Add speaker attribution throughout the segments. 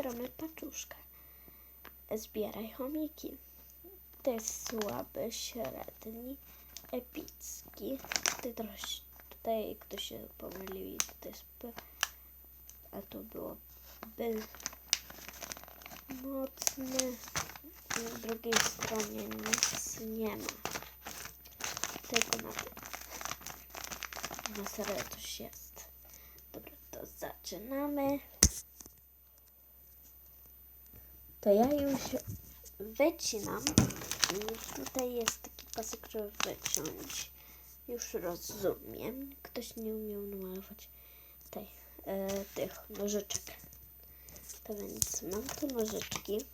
Speaker 1: otwieramy paczuszkę. Zbieraj chomiki. Jest słaby, średni, epicki. Tutaj trochę, tutaj ktoś się pomylił i to jest P, a to było by mocny. Na drugiej stronie nic nie ma. Tylko na. Na serio coś jest. Dobra, to zaczynamy. To ja już wycinam. Tutaj jest taki pasek, żeby wyciąć. Już rozumiem. Ktoś nie umiał namalować tej, e, tych nożyczek. To więc mam tu nożyczki.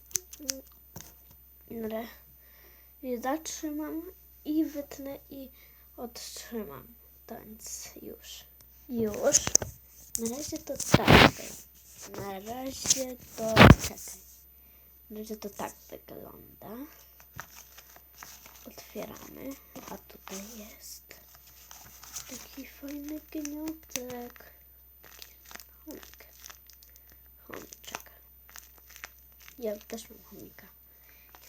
Speaker 1: I zatrzymam i wytnę i odtrzymam. To więc już. Już. Na razie to tak. Na razie to czekaj. Razie to tak wygląda. Otwieramy, a tutaj jest taki fajny gniotek. Chomik. Chomiczek. Ja też mam chomika.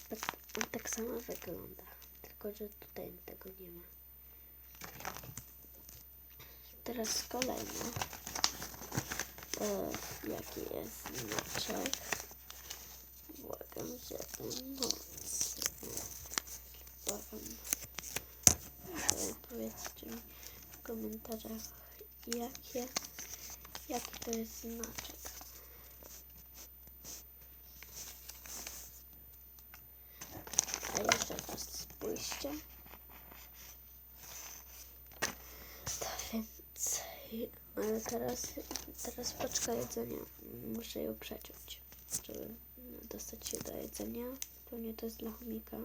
Speaker 1: Tak, on tak samo wygląda, tylko że tutaj tego nie ma. Teraz kolejne. E, jaki jest znaczek? E, powiedzcie mi w komentarzach, jakie, jaki to jest znaczek. A jeszcze raz spójrzcie. Więc, ale teraz, teraz paczka jedzenia. Muszę ją przeciąć, żeby dostać się do jedzenia. Pewnie to jest dla chomika.